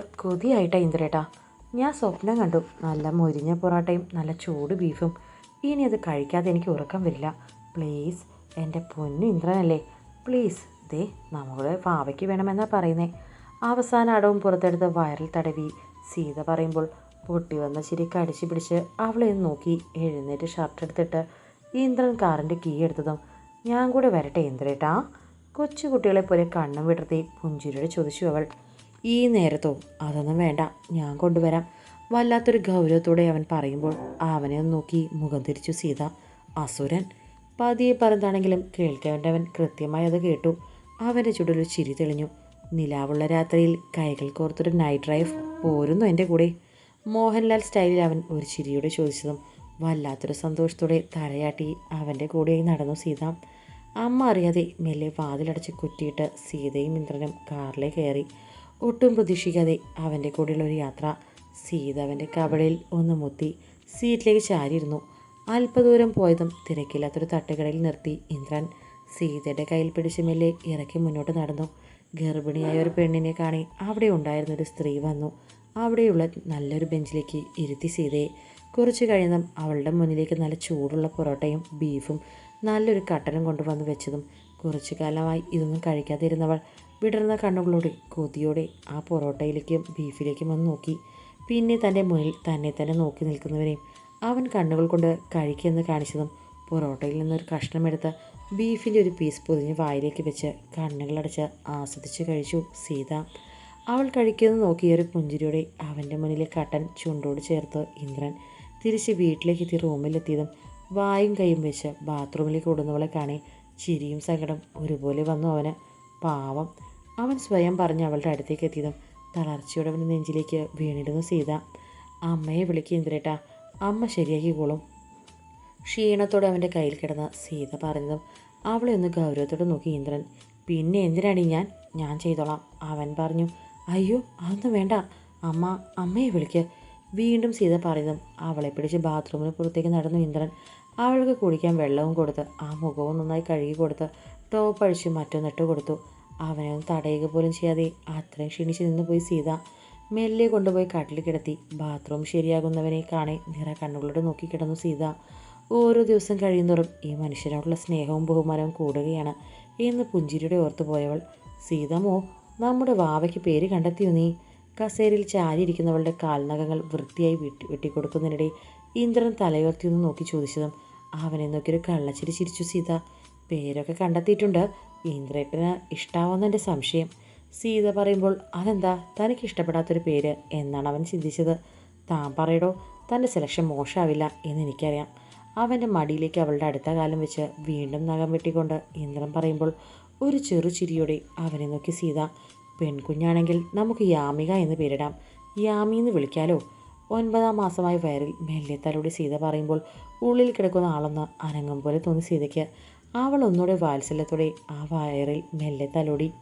കൊതിയായിട്ടാ ഇന്ദ്രേട്ടാ. ഞാൻ സ്വപ്നം കണ്ടു. നല്ല മൊരിഞ്ഞ പൊറോട്ടയും നല്ല ചൂട് ബീഫും. ഇനി അത് കഴിക്കാതെ എനിക്ക് ഉറക്കം വരില്ല. പ്ലീസ് എന്റെ പൊന്നു ഇന്ദ്രനല്ലേ. പ്ലീസ് ദേ നമ്മുടെ പാവയ്ക്ക് വേണമെന്നാണ് പറയുന്നേ. അവസാന അടവും പുറത്തെടുത്ത് വയറിൽ തടവി സീത പറയുമ്പോൾ പൊട്ടി വന്ന ചിരി കടിച്ചു പിടിച്ച് അവളെ നോക്കി എഴുന്നേറ്റ് ഷർട്ട് എടുത്തിട്ട് ഇന്ദ്രൻ കാറിന്റെ കീ എടുത്തതും. ഞാൻ കൂടെ വരട്ടെ ഇന്ദ്രേട്ടാ. കൊച്ചു കുട്ടികളെ പോലെ കണ്ണും വിടർത്തി പുഞ്ചിരിയോടെ ചോദിച്ചു അവൾ. ഈ നേരത്തോ അതൊന്നും വേണ്ട ഞാൻ കൊണ്ടുവരാം. വല്ലാത്തൊരു ഗൗരവത്തോടെ അവൻ പറയുമ്പോൾ അവനെ നോക്കി മുഖം തിരിച്ചു സീത. അസുരൻ? പതിയെ പറഞ്ഞാണെങ്കിലും കേൾക്കേണ്ടവൻ കൃത്യമായി അത് കേട്ടു. അവന്റെ ചുടൊരു ചിരി തെളിഞ്ഞു. നിലാവുള്ള രാത്രിയിൽ കൈകൾ കോർത്തൊരു നൈറ്റ് ഡ്രൈവ് പോരുന്നു എന്റെ കൂടെ. മോഹൻലാൽ സ്റ്റൈലിൽ അവൻ ഒരു ചിരിയോടെ ചോദിച്ചതും വല്ലാത്തൊരു സന്തോഷത്തോടെ തലയാട്ടി അവന്റെ കൂടെയായി നടന്നു സീത. അമ്മ അറിയാതെ മെല്ലെ വാതിലടച്ച് കുറ്റിയിട്ട് സീതയും ഇന്ദ്രനും കാറിലേക്ക് കയറി. ഒട്ടും പ്രതീക്ഷിക്കാതെ അവന്റെ കൂടെയുള്ള ഒരു യാത്ര സീത അവന്റെ കവളയിൽ ഒന്ന് മുത്തി സീറ്റിലേക്ക് ചാരിയിരുന്നു. അല്പദൂരം പോയതും തിരക്കില്ലാത്തൊരു തട്ടുകടയിൽ നിർത്തി ഇന്ദ്രൻ സീതയുടെ കയ്യിൽ പിടിച്ച് മെല്ലെ ഇറക്കി മുന്നോട്ട് നടന്നു. ഗർഭിണിയായ ഒരു പെണ്ണിനെ കാണി അവിടെ ഉണ്ടായിരുന്ന ഒരു സ്ത്രീ വന്നു. അവിടെയുള്ള നല്ലൊരു ബെഞ്ചിലേക്ക് ഇരുത്തി സീതയെ. കുറച്ച് കഴിഞ്ഞതും അവളുടെ മുന്നിലേക്ക് നല്ല ചൂടുള്ള പൊറോട്ടയും ബീഫും നല്ലൊരു കട്ടനും കൊണ്ടുവന്ന് വെച്ചതും കുറച്ചു കാലമായി ഇതൊന്നും കഴിക്കാതിരുന്നവൾ വിടർന്ന കണ്ണുകളോടെ കൊതിയോടെ ആ പൊറോട്ടയിലേക്കും ബീഫിലേക്കും വന്ന് നോക്കി. പിന്നെ തന്റെ മുന്നിൽ തന്നെ തന്നെ നോക്കി നിൽക്കുന്നവരെയും അവൻ കണ്ണുകൾ കൊണ്ട് കഴിക്കുമെന്ന് കാണിച്ചതും പൊറോട്ടയിൽ നിന്നൊരു കഷ്ണമെടുത്ത് ബീഫിന്റെ ഒരു പീസ് പൊതിഞ്ഞ് വായിലേക്ക് വെച്ച് കണ്ണുകളടച്ച് ആസ്വദിച്ച് കഴിച്ചു. സീത അവൾ കഴിക്കുന്നത് നോക്കിയൊരു പുഞ്ചിരിയോടെ അവന്റെ മുന്നിലെ കട്ടൻ ചുണ്ടോട് ചേർത്ത് ഇന്ദ്രൻ തിരിച്ച് വീട്ടിലേക്ക് എത്തി റൂമിലെത്തിയതും വായും കൈയും വെച്ച് ബാത്റൂമിലേക്ക് ഓടുന്നവളെ കാണി. ചിരിയും സങ്കടം ഒരുപോലെ വന്നു അവന്. പാവം. അവൻ സ്വയം പറഞ്ഞ് അവളുടെ അടുത്തേക്ക് എത്തിയതും തളർച്ചയോടെ അവന്റെ നെഞ്ചിലേക്ക് വീണിടുന്നു സീത. അമ്മയെ വിളിക്കുക ഇന്ദ്രേട്ടാ. അമ്മ ശരിയാക്കിക്കോളും. ക്ഷീണത്തോടെ അവന്റെ കയ്യിൽ കിടന്ന സീത പറഞ്ഞതും അവളെ ഒന്ന് ഗൗരവത്തോടെ നോക്കി ഇന്ദ്രൻ. പിന്നെ എന്തിനാണ് ഞാൻ? ഞാൻ ചെയ്തോളാം. അവൻ പറഞ്ഞു അയ്യോ അതൊന്നും വേണ്ട. അമ്മ അമ്മയെ വിളിക്ക്. വീണ്ടും സീത പറഞ്ഞതും അവളെ പിടിച്ച് ബാത്റൂമിന് പുറത്തേക്ക് നടന്നു ഇന്ദ്രൻ. അവൾക്ക് കുടിക്കാൻ വെള്ളവും കൊടുത്ത് ആ മുഖവും നന്നായി കഴുകി കൊടുത്ത് ടോപ്പ് അഴിച്ച് മറ്റൊന്നിട്ട് കൊടുത്തു. അവനെ തടയുക പോലും ചെയ്യാതെ അത്രയും ക്ഷീണിച്ച് നിന്ന് പോയി സീത മെല്ലെ കൊണ്ടുപോയി കാട്ടിൽ കിടത്തി. ബാത്റൂം ശരിയാകുന്നവനെ കാണെ നിറ കണ്ണുകളോട് നോക്കി കിടന്നു സീത. ഓരോ ദിവസം കഴിയുന്തോറും ഈ മനുഷ്യനോടുള്ള സ്നേഹവും ബഹുമാനവും കൂടുകയാണ് എന്ന് പുഞ്ചിരിയുടെ ഓർത്തു പോയവൾ. സീതമോ നമ്മുടെ വാവയ്ക്ക് പേര് കണ്ടെത്തിയോ നീ? കസേരയിൽ ചാരിയിരിക്കുന്നവളുടെ കാൽനഖങ്ങൾ വൃത്തിയായി വെട്ടി വെട്ടിക്കൊടുക്കുന്നതിനിടെ ഇന്ദ്രൻ തലയുയർത്തി ഒന്ന് നോക്കി ചോദിച്ചതും അവനെ നോക്കിയൊരു കള്ളച്ചിരി ചിരിച്ചു സീത. പേരൊക്കെ കണ്ടെത്തിയിട്ടുണ്ട്. ഇന്ദ്രേട്ടന് ഇഷ്ടാവെന്നെന്റെ സംശയം. സീത പറയുമ്പോൾ അതെന്താ? തനിക്ക് ഇഷ്ടപ്പെടാത്തൊരു പേര് എന്നാണ് അവൻ ചിന്തിച്ചത്. താൻ പറയടോ തന്റെ സെലക്ഷൻ മോശമാവില്ല എന്ന് എനിക്കറിയാം. അവന്റെ മടിയിലേക്ക് അവളുടെ അടുത്ത കാലം വെച്ച് വീണ്ടും നഖം വെട്ടിക്കൊണ്ട് ഇന്ദ്രൻ പറയുമ്പോൾ ഒരു ചെറു ചിരിയോടെ അവനെ നോക്കി സീത പെൺകുഞ്ഞാണെങ്കിൽ നമുക്ക് യാമിക എന്ന് പേരിടാം. യാമി എന്ന് വിളിക്കാലോ? ഒൻപതാം മാസമായ വയറിൽ മെല്ലെ തലോടി സീത പറയുമ്പോൾ ഉള്ളിൽ കിടക്കുന്ന ആളെന്ന് അനങ്ങും പോലെ തോന്നി സീതയ്ക്ക്. അവൾ ഒന്നുകൂടെ വാത്സല്യത്തോടെ ആ വയറിൽ മെല്ലെ തലോടി.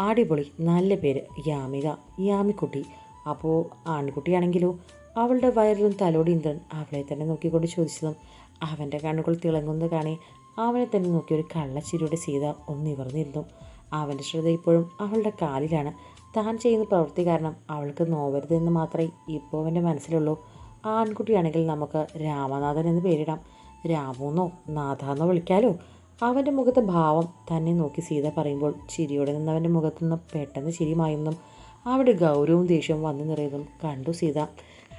ആടിപൊളി നല്ല പേര് യാമിക യാമിക്കുട്ടി. അപ്പോൾ ആൺകുട്ടിയാണെങ്കിലോ? അവളുടെ വയറിലും തലോടി ഇന്ദ്രൻ അവളെ തന്നെ നോക്കിക്കൊണ്ട് ചോദിച്ചതും അവന്റെ കണ്ണുകൾ തിളങ്ങുന്നത് കാണി അവനെ തന്നെ നോക്കി ഒരു കള്ളച്ചിരിയുടെ സീത ഒന്നിവർന്നിരുന്നു അവന്റെ ശ്രദ്ധ ഇപ്പോഴും അവളുടെ കാലിലാണ്. താൻ ചെയ്യുന്ന പ്രവൃത്തി കാരണം അവൾക്ക് നോവരുതെന്ന് മാത്രമേ ഇപ്പോൾ അവന്റെ മനസ്സിലുള്ളൂ. ആൺകുട്ടിയാണെങ്കിൽ നമുക്ക് രാമനാഥൻ എന്ന് പേരിടാം. രാമുന്നോ നാഥാന്നോ വിളിക്കാലോ? അവന്റെ മുഖത്തെ ഭാവം തന്നെ നോക്കി സീത പറയുമ്പോൾ ചിരിയോടെ നിന്ന് അവന്റെ മുഖത്തു നിന്ന് പെട്ടെന്ന് ചിരി അവിടെ ഗൗരവവും ദേഷ്യവും വന്നു നിറയുന്നതും കണ്ടു സീത.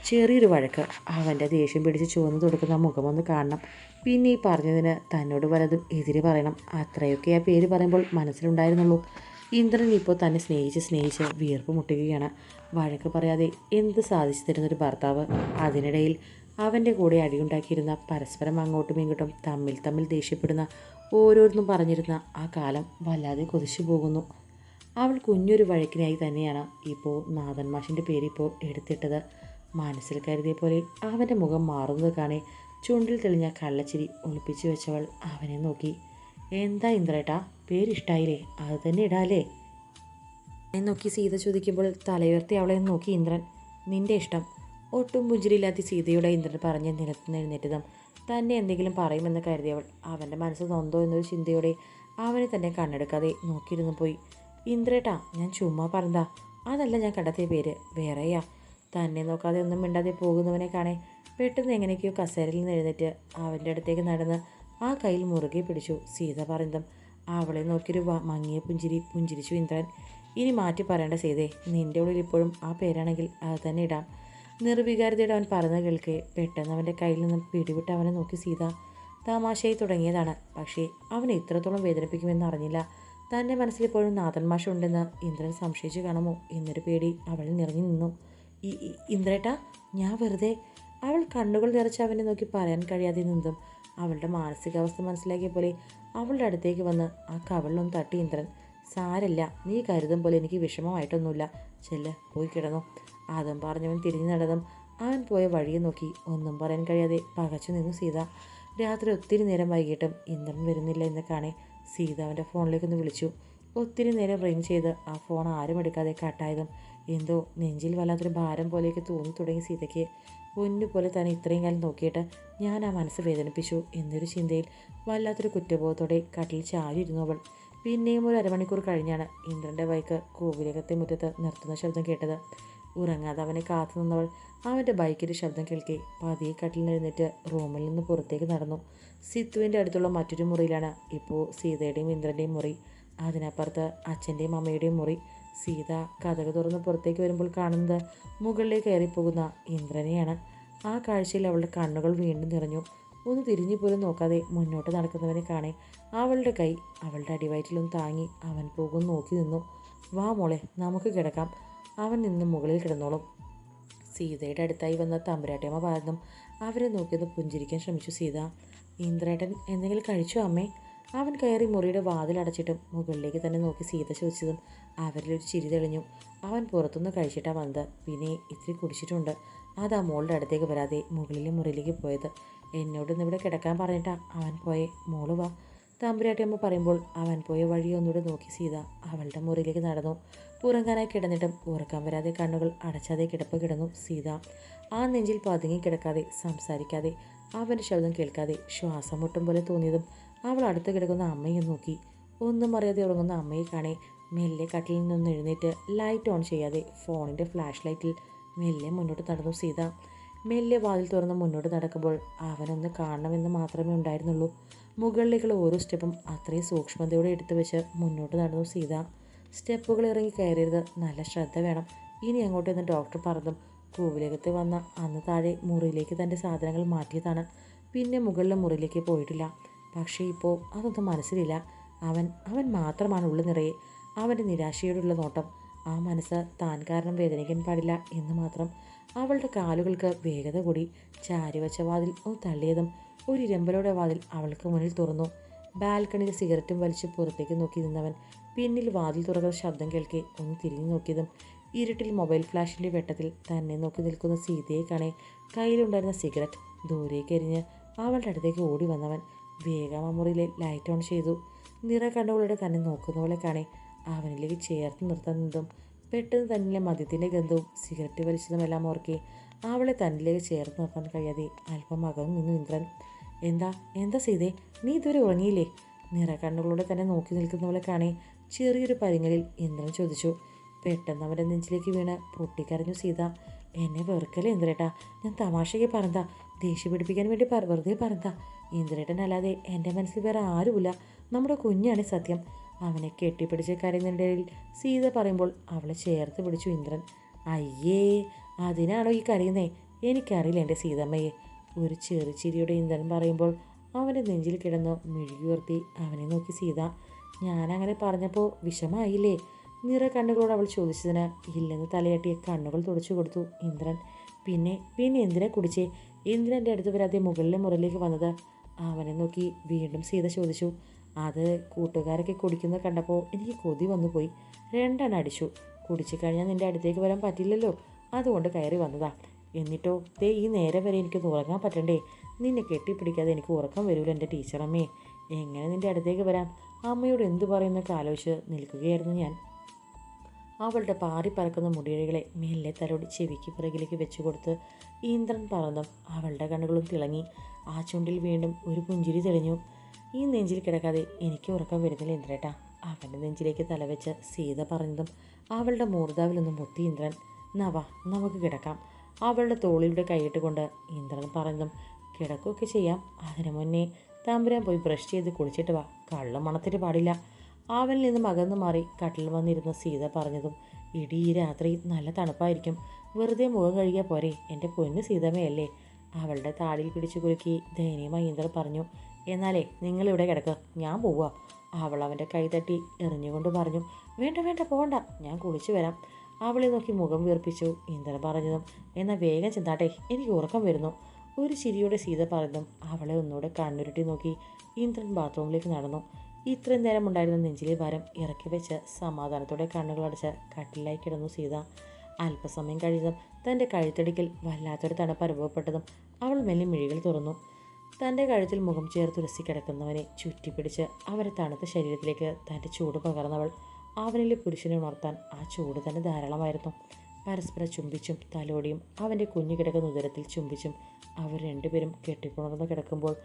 ചെറിയൊരു വഴക്ക്. അവന്റെ ദേഷ്യം പിടിച്ച് ചുവന്ന് തുടക്കുന്ന മുഖമൊന്ന് കാണണം. പിന്നെ ഈ പറഞ്ഞതിന് തന്നോട് വലതും എതിര് പറയണം. അത്രയൊക്കെ ആ പേര് പറയുമ്പോൾ മനസ്സിലുണ്ടായിരുന്നുള്ളൂ. ഇന്ദ്രൻ ഇപ്പോൾ തന്നെ സ്നേഹിച്ച് സ്നേഹിച്ച് വിയർപ്പ് മുട്ടുകയാണ്. വഴക്ക് പറയാതെ എന്ത് സാധിച്ചു തരുന്നൊരു ഭർത്താവ് അതിനിടയിൽ അവന്റെ കൂടെ അടിയുണ്ടാക്കിയിരുന്ന പരസ്പരം അങ്ങോട്ടും ഇങ്ങോട്ടും തമ്മിൽ തമ്മിൽ ദേഷ്യപ്പെടുന്ന ഓരോരുന്നും പറഞ്ഞിരുന്ന ആ കാലം വല്ലാതെ കൊതിച്ചു പോകുന്നു. അവൾ കുഞ്ഞൊരു വഴക്കിനായി തന്നെയാണ് ഇപ്പോൾ നാഥൻ മാഷിന്റെ പേരിപ്പോൾ എടുത്തിട്ടത്. മനസ്സിൽ കരുതിയ പോലെ അവന്റെ മുഖം മാറുന്നത് കാണെ ചുണ്ടിൽ തെളിഞ്ഞ കള്ളച്ചിരി ഒളിപ്പിച്ചു വെച്ചവൾ അവനെ നോക്കി. എന്താ ഇന്ദ്രേട്ടാ പേരിഷ്ടായില്ലേ? അത് തന്നെ ഇടാലേ നോക്കി സീത ചോദിക്കുമ്പോൾ തലയുയർത്തി അവളെ നോക്കി ഇന്ദ്രൻ. നിന്റെ ഇഷ്ടം. ഒട്ടും പുഞ്ചിരിയില്ലാത്ത സീതയുടെ ഇന്ദ്രൻ പറഞ്ഞ് നിലത്തുനിന്നെഴുന്നേറ്റതും തന്നെ എന്തെങ്കിലും പറയുമെന്ന് കരുതിയവൾ അവന്റെ മനസ്സ് നൊന്തോ എന്നൊരു ചിന്തയോടെ അവനെ തന്നെ കണ്ണെടുക്കാതെ നോക്കിയിരുന്നു പോയി. ഇന്ദ്രേട്ടാ ഞാൻ ചുമ്മാ പറഞ്ഞതാ. അതല്ല ഞാൻ കണ്ടെത്തിയ പേര്. വേറെയാ. തന്നെ നോക്കാതെ ഒന്നും മിണ്ടാതെ പോകുന്നവനെ കാണേ. പെട്ടെന്ന് എങ്ങനെയൊക്കെയോ കസേരയിൽ നിന്ന് എഴുന്നേറ്റ് അവന്റെ അടുത്തേക്ക് നടന്ന് ആ കയ്യിൽ മുറുകെ പിടിച്ചു. സീത പറയുന്നതും അവളെ നോക്കിയൊരു മങ്ങിയ പുഞ്ചിരി പുഞ്ചിരിച്ചു ഇന്ദ്രൻ. ഇനി മാറ്റി പറയേണ്ട സീതേ. നിന്റെ ഉള്ളിൽ ഇപ്പോഴും ആ പേരാണെങ്കിൽ അത് തന്നെ ഇടാം. നിർവികാരതയുടെ അവൻ പറഞ്ഞു കേൾക്കെ പെട്ടെന്ന് അവന്റെ കയ്യിൽ നിന്ന് പിടിവിട്ട് അവനെ നോക്കി സീത തമാശയായി തുടങ്ങിയതാണ്. പക്ഷേ അവനെ ഇത്രത്തോളം വേദനിപ്പിക്കുമെന്ന് അറിഞ്ഞില്ല. തന്റെ മനസ്സിൽ ഇപ്പോഴും നാഥൻ ഉണ്ടെന്ന് ഇന്ദ്രൻ സംശയിച്ചു കാണുമോ? എന്നൊരു പേടി അവളിൽ നിറഞ്ഞു നിന്നു. ഈ ഇന്ദ്രേട്ടാ ഞാൻ വെറുതെ അവൾ കണ്ണുകൾ നിറച്ച് അവനെ നോക്കി പറയാൻ കഴിയാതെ നിന്നും അവളുടെ മാനസികാവസ്ഥ മനസ്സിലാക്കിയ പോലെ അവളുടെ അടുത്തേക്ക് വന്ന് ആ കവളിലൊന്ന് തട്ടി ഇന്ദ്രൻ സാരല്ല. നീ കരുതും പോലെ എനിക്ക് വിഷമമായിട്ടൊന്നുമില്ല. ചെല്ല് പോയി കിടന്നു. അതും പറഞ്ഞവൻ തിരിഞ്ഞു നടന്നും അവൻ പോയ വഴിയെ നോക്കി. ഒന്നും പറയാൻ കഴിയാതെ പകച്ചു നിന്നു സീത. രാത്രി ഒത്തിരി നേരം വൈകിട്ടും ഇന്ദ്രൻ വരുന്നില്ല എന്ന് കാണേ. സീത അവന്റെ ഫോണിലേക്കൊന്ന് വിളിച്ചു. ഒത്തിരി നേരം റിങ് ചെയ്ത് ആ ഫോൺ ആരും എടുക്കാതെ കട്ടായതും എന്തോ നെഞ്ചിൽ വല്ലാത്തൊരു ഭാരം പോലെയൊക്കെ തോന്നി തുടങ്ങി സീതയ്ക്ക്. പൊന്നു പോലെ തന്നെ ഇത്രയും കാലം നോക്കിയിട്ട് ഞാൻ ആ മനസ്സ് വേദനിപ്പിച്ചു എന്നൊരു ചിന്തയിൽ വല്ലാത്തൊരു കുറ്റബോധത്തോടെ കട്ടിൽ ചാരിയിരുന്നു അവൾ. പിന്നെയും ഒരു അരമണിക്കൂർ കഴിഞ്ഞാണ് ഇന്ദ്രന്റെ ബൈക്ക് കോവിലകത്തെ മുറ്റത്ത് നിർത്തുന്ന ശബ്ദം കേട്ടത്. ഉറങ്ങാതെ അവനെ കാത്തു നിന്നവൾ അവന്റെ ബൈക്കിന്റെ ശബ്ദം കേൾക്കി പതിയെ കട്ടിൽ എഴുന്നേറ്റ് റൂമിൽ നിന്ന് പുറത്തേക്ക് നടന്നു. സിത്തുവിന്റെ അടുത്തുള്ള മറ്റൊരു മുറിയിലാണ് ഇപ്പോൾ സീതയുടെയും ഇന്ദ്രന്റെയും മുറി. അതിനപ്പുറത്ത് അച്ഛന്റെയും അമ്മയുടെയും മുറി. സീത കഥക തുറന്ന് പുറത്തേക്ക് വരുമ്പോൾ കാണുന്നത് മുകളിലേക്ക് കയറിപ്പോകുന്ന ഇന്ദ്രനെയാണ്. ആ കാഴ്ചയിൽ അവളുടെ കണ്ണുകൾ വീണ്ടും നിറഞ്ഞു. ഒന്ന് തിരിഞ്ഞു പോലും നോക്കാതെ മുന്നോട്ട് നടക്കുന്നവനെ കാണേ. അവളുടെ കൈ അവളുടെ അടിവയറ്റിലൊന്ന് താങ്ങി അവൻ പോകും നോക്കി നിന്നു. വാ മോളെ നമുക്ക് കിടക്കാം. അവൻ നിന്ന് മുകളിൽ കിടന്നോളും. സീതയുടെ അടുത്തായി വന്ന തമ്പുരാട്ടിയമ്മ പറഞ്ഞു അവരെ നോക്കിയത് പുഞ്ചിരിക്കാൻ ശ്രമിച്ചു സീത. ഇന്ദ്രേട്ടൻ എന്തെങ്കിലും കഴിച്ചോ അമ്മേ? അവൻ കയറി മുറിയുടെ വാതിലടച്ചിട്ടും മുകളിലേക്ക് തന്നെ നോക്കി സീത ചോദിച്ചതും അവരിലൊരു ചിരി തെളിഞ്ഞു. അവൻ പുറത്തുനിന്ന് കഴിച്ചിട്ടാണ് വന്നത്. പിന്നെ ഇത്തിരി കുടിച്ചിട്ടുണ്ട്. അതാ മോളുടെ അടുത്തേക്ക് വരാതെ മുകളിലെ മുറിയിലേക്ക് പോയത്. എന്നോട് ഇന്നിവിടെ കിടക്കാൻ പറഞ്ഞിട്ടാ. അവൻ പോയെ. മോൾ വാ. തമ്പുരാട്ടിയമ്മ പറയുമ്പോൾ അവൻ പോയ വഴി ഒന്നുകൂടെ നോക്കി സീത അവളുടെ മുറിയിലേക്ക് നടന്നു. ഉറങ്ങാനായി കിടന്നിട്ടും ഉറക്കം വരാതെ കണ്ണുകൾ അടച്ചാതെ കിടപ്പ് കിടന്നു സീത. ആ നെഞ്ചിൽ പതുങ്ങി കിടക്കാതെ സംസാരിക്കാതെ അവന്റെ ശബ്ദം കേൾക്കാതെ ശ്വാസം മുട്ടും പോലെ തോന്നിയതും അവൾ അടുത്ത് കിടക്കുന്ന അമ്മയെ നോക്കി. ഒന്നും അറിയാതെ ഉറങ്ങുന്ന അമ്മയെ കാണേ. മെല്ലെ കട്ടിൽ നിന്നൊന്ന് എഴുന്നേറ്റ് ലൈറ്റ് ഓൺ ചെയ്യാതെ ഫോണിന്റെ ഫ്ലാഷ് ലൈറ്റിൽ മെല്ലെ മുന്നോട്ട് നടന്നു സീത. മെല്ലെ വാതിൽ തുറന്ന് മുന്നോട്ട് നടക്കുമ്പോൾ അവനൊന്ന് കാണണമെന്ന് മാത്രമേ ഉണ്ടായിരുന്നുള്ളൂ. മുകളിലേക്കുള്ള ഓരോ സ്റ്റെപ്പും അത്രയും സൂക്ഷ്മതയോടെ എടുത്തു വെച്ച് മുന്നോട്ട് നടന്നു സീത. സ്റ്റെപ്പുകൾ ഇറങ്ങി കയറിയത് നല്ല ശ്രദ്ധ വേണം. ഇനി അങ്ങോട്ട് അങ്ങോട്ടെന്ന് ഡോക്ടർ പറഞ്ഞു കൂവിലകത്ത് വന്ന അന്ന് താഴെ മുറിയിലേക്ക് തന്റെ സാധനങ്ങൾ മാറ്റിയതാണ്. പിന്നെ മുകളിലെ മുറിയിലേക്ക് പോയിട്ടില്ല. പക്ഷേ ഇപ്പോൾ അതൊന്നും മനസ്സിലില്ല. അവൻ അവൻ മാത്രമാണ് ഉള്ളു നിറയെ. അവന്റെ നിരാശയോടുള്ള നോട്ടം ആ മനസ്സ് താൻ കാരണം വേദനിക്കാൻ പാടില്ല എന്ന് മാത്രം അവളുടെ കാലുകൾക്ക് വേഗത കൂടി. ചാരിവച്ച വാതിൽ ഒന്ന് തള്ളിയതും ഒരു ഇരമ്പലോടെ വാതിൽ അവൾക്ക് മുന്നിൽ തുറന്നു. ബാൽക്കണിയിൽ സിഗരറ്റും വലിച്ച് പുറത്തേക്ക് നോക്കി നിന്നവൻ പിന്നിൽ വാതിൽ തുറക്കുന്ന ശബ്ദം കേൾക്കെ ഒന്ന് തിരിഞ്ഞു നോക്കിയതും ഇരുട്ടിൽ മൊബൈൽ ഫ്ലാഷിന്റെ വെട്ടത്തിൽ തന്നെ നോക്കി നിൽക്കുന്ന സീതയെ കാണെ കയ്യിലുണ്ടായിരുന്ന സിഗരറ്റ് ദൂരേക്ക് എരിഞ്ഞ് അവളുടെ അടുത്തേക്ക് ഓടി വന്നവൻ വേഗം ആ മുറിയിലെ ലൈറ്റ് ഓൺ ചെയ്തു. നിറ കണ്ടവളുടെ തന്നെ നോക്കുന്നവളെ കാണെ അവനിലേക്ക് ചേർത്ത് നിർത്താൻ നിന്നതും പെട്ടെന്ന് തന്നിലെ മദ്യത്തിന്റെ ഗന്ധവും സിഗരറ്റ് വലിച്ചതുമെല്ലാം ഓർക്കി അവളെ തന്നിലേക്ക് ചേർത്ത് നിർത്താൻ കഴിയാതെ അല്പം അകന്നു നിന്നു ഇന്ദ്രൻ. എന്താ? എന്താ സീതേ? നീ ഇതുവരെ ഉറങ്ങിയില്ലേ? നിറ കണ്ണുകളിലൂടെ തന്നെ നോക്കി നിൽക്കുന്ന പോലെ കാണേ. ചെറിയൊരു പരിങ്ങലിൽ ഇന്ദ്രൻ ചോദിച്ചു. പെട്ടെന്ന് അവന്റെ നെഞ്ചിലേക്ക് വീണ് പൊട്ടിക്കരഞ്ഞു സീത. എന്നെ വെറുക്കല്ലേ ഇന്ദ്രേട്ടാ? ഞാൻ തമാശയ്ക്ക് പറഞ്ഞതാ. ദേഷ്യം പിടിപ്പിക്കാൻ വേണ്ടി വെറുതെ പറഞ്ഞതാ. ഇന്ദ്രേട്ടൻ അല്ലാതെ എന്റെ മനസ്സിൽ വേറെ ആരുമില്ല. നമ്മുടെ കുഞ്ഞാണ് സത്യം. അവനെ കെട്ടിപ്പിടിച്ച് കരയുന്നതിനിടയിൽ സീത പറയുമ്പോൾ അവളെ ചേർത്ത് പിടിച്ചു ഇന്ദ്രൻ. അയ്യേ അതിനാണോ ഈ കരയുന്നേ? എനിക്കറിയില്ല എന്റെ സീതമ്മയെ. ഒരു ചെറു ചിരിയുടെ ഇന്ദ്രൻ പറയുമ്പോൾ അവന്റെ നെഞ്ചിൽ കിടന്നു മിഴുകിയുയർത്തി അവനെ നോക്കി സീത ഞാനങ്ങനെ പറഞ്ഞപ്പോൾ വിഷമായില്ലേ? നിറ കണ്ണുകളോട് അവൾ ചോദിച്ചതിന് ഇല്ലെന്ന് തലയാട്ടിയ കണ്ണുകൾ തുടച്ചു കൊടുത്തു ഇന്ദ്രൻ. പിന്നെ പിന്നെ എന്തിനെ കുടിച്ചേ? ഇന്ദ്രന്റെ അടുത്ത് വരാതെ മുകളിലെ മുറിയിലേക്ക് വന്നത് അവനെ നോക്കി വീണ്ടും സീത ചോദിച്ചു അത് കൂട്ടുകാരൊക്കെ കുടിക്കുന്നത് കണ്ടപ്പോൾ എനിക്ക് കൊതി വന്നു പോയി രണ്ടെണ്ണം അടിച്ചു. കുടിച്ചു കഴിഞ്ഞാൽ നിന്റെ അടുത്തേക്ക് വരാൻ പറ്റില്ലല്ലോ. അതുകൊണ്ട് കയറി വന്നതാ. എന്നിട്ടോ ദേ ഈ നേരം വരെ എനിക്ക് ഉറങ്ങാൻ പറ്റണ്ടേ? നിന്നെ കെട്ടിപ്പിടിക്കാതെ എനിക്ക് ഉറക്കം വരൂല എന്റെ ടീച്ചറമ്മേ എങ്ങനെ നിന്റെ അടുത്തേക്ക് വരാം? അമ്മയോട് എന്തു പറയുന്നൊക്കെ ആലോചിച്ച് നിൽക്കുകയായിരുന്നു ഞാൻ. അവളുടെ പാറി പറക്കുന്ന മുടിയഴികളെ മെല്ലെ തലോടി ചെവിക്ക് പിറകിലേക്ക് വെച്ചു കൊടുത്ത് ഇന്ദ്രൻ പറന്നും. അവളുടെ കണ്ണുകളും തിളങ്ങി. ആ ചുണ്ടിൽ വീണ്ടും ഒരു പുഞ്ചിരി തെളിഞ്ഞു. ഈ നെഞ്ചിൽ കിടക്കാതെ എനിക്ക് ഉറക്കം വരുന്നില്ല ഇന്ദ്രേട്ടാ. അവന്റെ നെഞ്ചിലേക്ക് തലവെച്ച് സീത പറഞ്ഞതും അവളുടെ മൂർധാവിലൊന്നും മുത്തി ഇന്ദ്രൻ നവ നമുക്ക് കിടക്കാം. അവളുടെ തോളിലൂടെ കൈയിട്ട് കൊണ്ട് ഇന്ദ്രൻ പറഞ്ഞതും കിടക്കുകയൊക്കെ ചെയ്യാം. അതിനു മുന്നേ തമ്പുരാൻ പോയി ബ്രഷ് ചെയ്ത് കുളിച്ചിട്ട് വാ. കള്ള മണത്തിട്ട് പാടില്ല. അവനിൽ നിന്നും അകന്നു മാറി കട്ടിൽ വന്നിരുന്ന സീത പറഞ്ഞതും ഇടി ഈ രാത്രി നല്ല തണുപ്പായിരിക്കും. വെറുതെ മുഖം കഴുകിയാൽ പോരെ. എന്റെ പൊന്ന് സീതമ്മയല്ലേ. അവളുടെ താടിയിൽ പിടിച്ചു കുലുക്കി ദയനീയമായി ഇന്ദ്രൻ പറഞ്ഞു എന്നാലേ നിങ്ങളിവിടെ കിടക്കുക ഞാൻ പോവുക. അവൾ അവന്റെ കൈ തട്ടി എറിഞ്ഞുകൊണ്ട് പറഞ്ഞു വേണ്ട വേണ്ട പോകണ്ട ഞാൻ കുളിച്ചു വരാം. അവളെ നോക്കി മുഖം വീർപ്പിച്ചു. ഇന്ദ്രൻ പറഞ്ഞതും എന്നാൽ വേഗം ചെന്നാട്ടെ. എനിക്ക് ഉറക്കം വരുന്നു. ഒരു ചിരിയോടെ സീത പറഞ്ഞതും അവളെ ഒന്നുകൂടെ കണ്ണുരുട്ടി നോക്കി ഇന്ദ്രൻ ബാത്റൂമിലേക്ക് നടന്നു. ഇത്രയും നേരം ഉണ്ടായിരുന്ന നെഞ്ചിലെ ഭാരം ഇറക്കി വെച്ച് സമാധാനത്തോടെ കണ്ണുകളടച്ച് കട്ടിലായി കിടന്നു സീത. അല്പസമയം കഴിഞ്ഞതും തന്റെ കഴുത്തടിക്കൽ വല്ലാത്തൊരു തണുപ്പ് അനുഭവപ്പെട്ടതും അവൾ മെല്ലെ മിഴികൾ തുറന്നു. തന്റെ കഴുത്തിൽ മുഖം ചേർത്തുരസി കിടക്കുന്നവനെ ചുറ്റിപ്പിടിച്ച് അവരെ തണുത്ത ശരീരത്തിലേക്ക് തന്റെ ചൂട് പകർന്നവൾ അവനിലെ പുരുഷനെ ഉണർത്താൻ ആ ചൂട് തന്നെ ധാരാളമായിരുന്നു. പരസ്പരം ചുംബിച്ചും തലോടിയും അവന്റെ കുഞ്ഞു കിടക്കുന്ന ഉദരത്തിൽ ചുംബിച്ചും അവർ രണ്ടുപേരും കെട്ടിപ്പുണർന്ന് കിടക്കുമ്പോൾ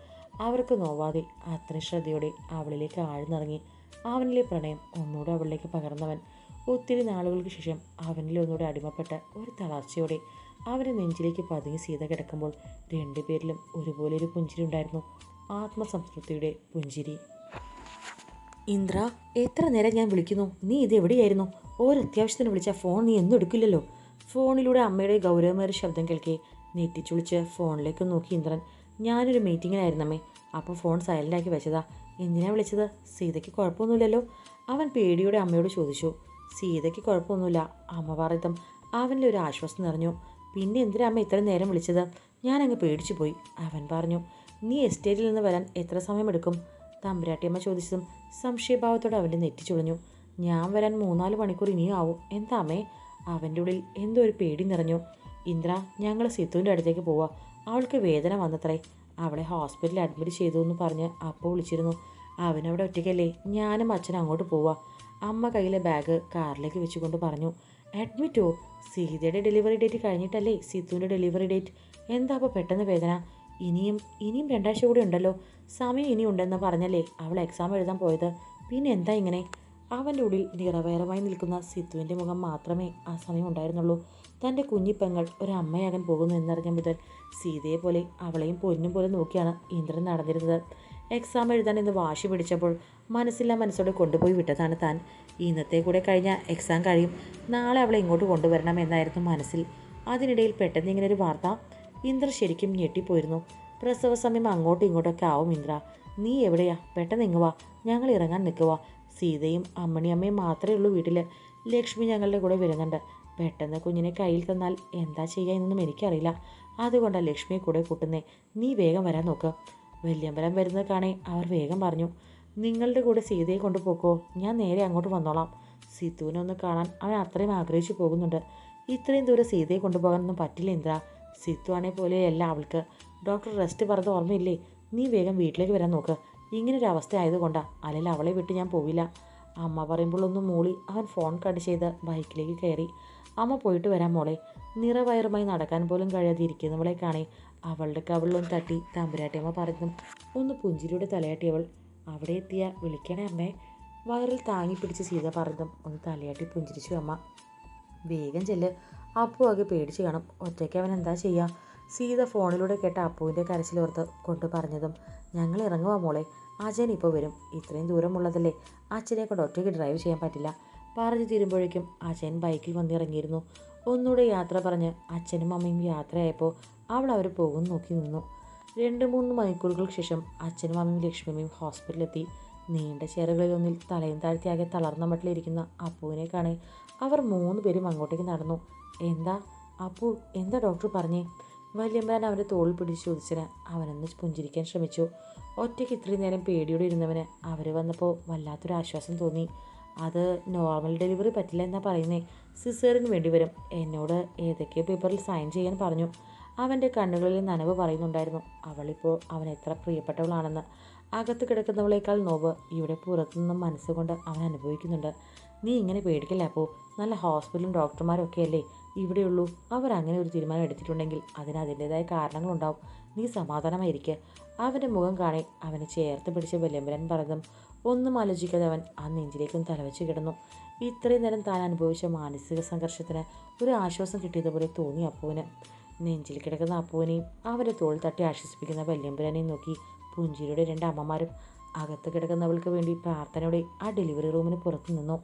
അവർക്ക് നോവാതെ അത്ര ശ്രദ്ധയോടെ അവളിലേക്ക് ആഴ്ന്നിറങ്ങി. അവനിലെ പ്രണയം ഒന്നുകൂടെ അവളിലേക്ക് പകർന്നവൻ. ഒത്തിരി നാളുകൾക്ക് ശേഷം അവനിൽ ഒന്നുകൂടെ അടിമപ്പെട്ട ഒരു തളർച്ചയോടെ അവന്റെ നെഞ്ചിലേക്ക് പതുങ്ങി സീത കിടക്കുമ്പോൾ രണ്ടുപേരിലും ഒരുപോലെ ഒരു പുഞ്ചിരി ഉണ്ടായിരുന്നു ആത്മസംതൃപ്തിയുടെ പുഞ്ചിരി. ഇന്ദ്ര എത്ര നേരം ഞാൻ വിളിക്കുന്നു? നീ ഇത് എവിടെയായിരുന്നു? ഒരു അത്യാവശ്യത്തിന് വിളിച്ച ഫോൺ നീ എന്നും എടുക്കില്ലല്ലോ. ഫോണിലൂടെ അമ്മയുടെ ഗൗരവമേറിയ ശബ്ദം കേൾക്കെ നെറ്റിച്ചുളിച്ച് ഫോണിലേക്ക് നോക്കി ഇന്ദ്രൻ. ഞാനൊരു മീറ്റിങ്ങിനായിരുന്നമ്മേ അപ്പോൾ ഫോൺ സൈലന്റാക്കി വെച്ചതാ. എന്തിനാ വിളിച്ചത്? സീതയ്ക്ക് കുഴപ്പമൊന്നുമില്ലല്ലോ. അവൻ പേടിയോടെ അമ്മയോട് ചോദിച്ചു. സീതയ്ക്ക് കുഴപ്പമൊന്നുമില്ല. അമ്മ പറയത്തും അവനിലൊരു ആശ്വാസം നിറഞ്ഞു. പിന്നെ എന്തിനാ അമ്മ ഇത്ര നേരം വിളിച്ചത്? ഞാനങ്ങ് പേടിച്ചു പോയി. അവൻ പറഞ്ഞു നീ എസ്റ്റേറ്റിൽ നിന്ന് വരാൻ എത്ര സമയമെടുക്കും? തമ്പുരാട്ടിയമ്മ ചോദിച്ചതും സംശയഭാവത്തോടെ അവന്റെ നെറ്റി ചുളിഞ്ഞു. ഞാൻ വരാൻ മൂന്നാൽ മണിക്കൂർ ഇനിയും ആവും. എന്താ അമ്മേ? അവന്റെ ഉള്ളിൽ എന്തോ ഒരു പേടി നിറഞ്ഞു. ഇന്ദ്ര ഞങ്ങൾ സിത്തുവിന്റെ അടുത്തേക്ക് പോവാം. അവൾക്ക് വേദന വന്നത്രേ. അവളെ ഹോസ്പിറ്റലിൽ അഡ്മിറ്റ് ചെയ്തു എന്ന് പറഞ്ഞ് അപ്പോൾ വിളിച്ചിരുന്നു. അവനവിടെ ഒറ്റയ്ക്കല്ലേ? ഞാനും അച്ഛനും അങ്ങോട്ട് പോവാം. അമ്മ കയ്യിലെ ബാഗ് കാറിലേക്ക് വെച്ചുകൊണ്ട് പറഞ്ഞു. അഡ്മിറ്റോ? സീതയുടെ ഡെലിവറി ഡേറ്റ് കഴിഞ്ഞിട്ടല്ലേ സിത്തുവിന്റെ ഡെലിവറി ഡേറ്റ്? എന്താ അപ്പോൾ പെട്ടെന്ന് വേദന? ഇനിയും ഇനിയും രണ്ടാഴ്ച കൂടി ഉണ്ടല്ലോ. സമയം ഇനി ഉണ്ടെന്ന് പറഞ്ഞല്ലേ അവൾ എക്സാം എഴുതാൻ പോയത്. പിന്നെ എന്താ ഇങ്ങനെ? അവന്റെ ഉള്ളിൽ നിറവേറമായി നിൽക്കുന്ന സിത്തുവിന്റെ മുഖം മാത്രമേ ആ സമയം ഉണ്ടായിരുന്നുള്ളൂ. തന്റെ കുഞ്ഞിപ്പെങ്ങൾ ഒരമ്മയാകാൻ പോകുന്നു എന്നറിഞ്ഞ മുതൽ സീതയെ പോലെ അവളെയും പൊന്നും പോലെ നോക്കിയാണ് ഇന്ദ്രൻ നടന്നിരുന്നത്. എക്സാം എഴുതാൻ ഇന്ന് വാശി പിടിച്ചപ്പോൾ മനസ്സില്ലാ മനസ്സോടെ കൊണ്ടുപോയി വിട്ടതാണ് താൻ. ഇന്നത്തെ കൂടെ കഴിഞ്ഞ എക്സാം കഴിയും. നാളെ അവളെ ഇങ്ങോട്ട് കൊണ്ടുവരണം എന്നായിരുന്നു മനസ്സിൽ. അതിനിടയിൽ പെട്ടെന്ന് ഇങ്ങനെ ഒരു വാർത്ത ഇന്ദ്ര ശരിക്കും ഞെട്ടിപ്പോയിരുന്നു. പ്രസവ സമയം അങ്ങോട്ടും ഇങ്ങോട്ടൊക്കെ ആവും ഇന്ദ്ര. നീ എവിടെയാ? പെട്ടെന്ന് ഇങ്ങ് വാ. ഞങ്ങൾ ഇറങ്ങാൻ നിൽക്കുക സീതയും അമ്മണിയമ്മയും മാത്രമേ ഉള്ളൂ വീട്ടിൽ ലക്ഷ്മി ഞങ്ങളുടെ കൂടെ വരുന്നുണ്ട്. പെട്ടെന്ന് കുഞ്ഞിനെ കയ്യിൽ തന്നാൽ എന്താ ചെയ്യുക എന്നൊന്നും എനിക്കറിയില്ല. അതുകൊണ്ടാണ് ലക്ഷ്മിയെ കൂടെ കൂട്ടുന്നേ. നീ വേഗം വരാൻ നോക്ക്. വല്യമ്പലം വരുന്നത് കാണേ അവർ വേഗം പറഞ്ഞു. നിങ്ങളുടെ കൂടെ സീതയെ കൊണ്ടുപോക്കോ? ഞാൻ നേരെ അങ്ങോട്ട് വന്നോളാം. സിത്തുവിനെ ഒന്ന് കാണാൻ അവൻ അത്രയും ആഗ്രഹിച്ചു പോകുന്നുണ്ട്. ഇത്രയും ദൂരം സീതയെ കൊണ്ടുപോകാനൊന്നും പറ്റില്ല ഇന്ദ്ര. സിത്തു ആണെ പോലെയല്ല അവൾക്ക്. ഡോക്ടർ റെസ്റ്റ് പറഞ്ഞത് ഓർമ്മയില്ലേ? നീ വേഗം വീട്ടിലേക്ക് വരാൻ നോക്ക്. ഇങ്ങനൊരു അവസ്ഥ ആയതുകൊണ്ടാ അല്ലെങ്കിൽ അവളെ വിട്ട് ഞാൻ പോവില്ല. അമ്മ പറയുമ്പോഴൊന്നും മൂളി. അവൻ ഫോൺ കട്ട് ചെയ്ത് ബൈക്കിലേക്ക് കയറി. അമ്മ പോയിട്ട് വരാൻ മോളെ. നിറവയറുമായി നടക്കാൻ പോലും കഴിയാതെ ഇരിക്കുന്നവളെ കാണേ. അവളുടെ കവിളിലൊന്ന് തട്ടി തമ്പുരാട്ടിയമ്മ പറഞ്ഞു ഒന്ന് പുഞ്ചിരിയുടെ തലയാട്ടിയവൾ അവിടെ എത്തിയ വിളിക്കണേ അമ്മേ. വയറിൽ താങ്ങി പിടിച്ച് സീത പറഞ്ഞതും ഒന്ന് തലയാട്ടി പുഞ്ചിരിച്ചു അമ്മ. വേഗം ചെല്ല്. അപ്പു ആകെ പേടിച്ച് കാണും. ഒറ്റയ്ക്ക് അവൻ എന്താ ചെയ്യുക സീത ഫോണിലൂടെ കേട്ട അപ്പുവിന്റെ കരച്ചിലോർത്ത് കൊണ്ട് പറഞ്ഞതും ഞങ്ങൾ ഇറങ്ങുവാ മോളെ. അച്ഛൻ ഇപ്പോൾ വരും. ഇത്രയും ദൂരമുള്ളതല്ലേ. അച്ഛനെ കൊണ്ട് ഒറ്റയ്ക്ക് ഡ്രൈവ് ചെയ്യാൻ പറ്റില്ല. പറഞ്ഞു തീരുമ്പോഴേക്കും അച്ഛൻ ബൈക്കിൽ വന്നിറങ്ങിയിരുന്നു ഒന്നുകൂടെ യാത്ര പറഞ്ഞ് അച്ഛനും അമ്മയും യാത്രയായപ്പോൾ അവൾ അവർ പോകും നോക്കി നിന്നു. രണ്ട് മൂന്ന് മണിക്കൂറുകൾക്ക് ശേഷം അച്ഛനും അമ്മയും ലക്ഷ്മിയും ഹോസ്പിറ്റലിലെത്തി. നീണ്ട ചേറുകളിലൊന്നിൽ തലയും താഴ്ത്തിയാകെ തളർന്ന മട്ടിലിരിക്കുന്ന അപ്പുവിനെ കാണേ അവർ മൂന്ന് പേരും അങ്ങോട്ടേക്ക് നടന്നു. എന്താ അപ്പു എന്താ ഡോക്ടർ പറഞ്ഞേ? വല്യമ്മാൻ അവന്റെ തോളിൽ പിടിച്ച് ചോദിച്ചതിന് അവനൊന്ന് പുഞ്ചിരിക്കാൻ ശ്രമിച്ചു. ഒറ്റയ്ക്ക് ഇത്രയും നേരം പേടിയോടെ ഇരുന്നവന് അവർ വന്നപ്പോൾ വല്ലാത്തൊരു ആശ്വാസം തോന്നി. അത് നോർമൽ ഡെലിവറി പറ്റില്ല എന്നാ പറയുന്നേ. സിസേറിന് വേണ്ടി വരും. എന്നോട് ഏതൊക്കെയോ പേപ്പറിൽ സൈൻ ചെയ്യാൻ പറഞ്ഞു. അവന്റെ കണ്ണുകളിൽ നനവ് പറയുന്നുണ്ടായിരുന്നു. അവളിപ്പോൾ അവൻ എത്ര പ്രിയപ്പെട്ടവളാണെന്ന്. അകത്ത് കിടക്കുന്നവളേക്കാൾ നോവ് ഇവിടെ പുറത്തുനിന്നും മനസ്സുകൊണ്ട് അവൻ അനുഭവിക്കുന്നുണ്ട്. നീ ഇങ്ങനെ പേടിക്കില്ല അപ്പോൾ നല്ല ഹോസ്പിറ്റലും ഡോക്ടർമാരും ഒക്കെ അല്ലേ? ഇവിടെയുള്ളൂ. അവർ അങ്ങനെ ഒരു തീരുമാനം എടുത്തിട്ടുണ്ടെങ്കിൽ അതിന് അതിന്റെതായ കാരണങ്ങളുണ്ടാവും. നീ സമാധാനമായിരിക്കുക അവന്റെ മുഖം കാണി അവനെ ചേർത്ത് പിടിച്ച വെല്ലുമ്പലൻ പറഞ്ഞതും ഒന്നും ആലോചിക്കാതെ അവൻ ആ നെഞ്ചിലേക്കും തലവെച്ച് കിടന്നു. ഇത്രയും നേരം താൻ അനുഭവിച്ച മാനസിക സംഘർഷത്തിന് ഒരു ആശ്വാസം കിട്ടിയതുപോലെ തോന്നി അപ്പുവിന്. നെഞ്ചിൽ കിടക്കുന്ന അപ്പുവിനെയും അവരെ തോൾ തട്ടി ആശ്വസിപ്പിക്കുന്ന വല്യമ്പുരനെയും നോക്കി പുഞ്ചിരിയുടെ രണ്ട് അമ്മമാരും അകത്ത് കിടക്കുന്നവൾക്ക് വേണ്ടി പ്രാർത്ഥനയോടെ ആ ഡെലിവറി റൂമിന് പുറത്തു നിന്നു.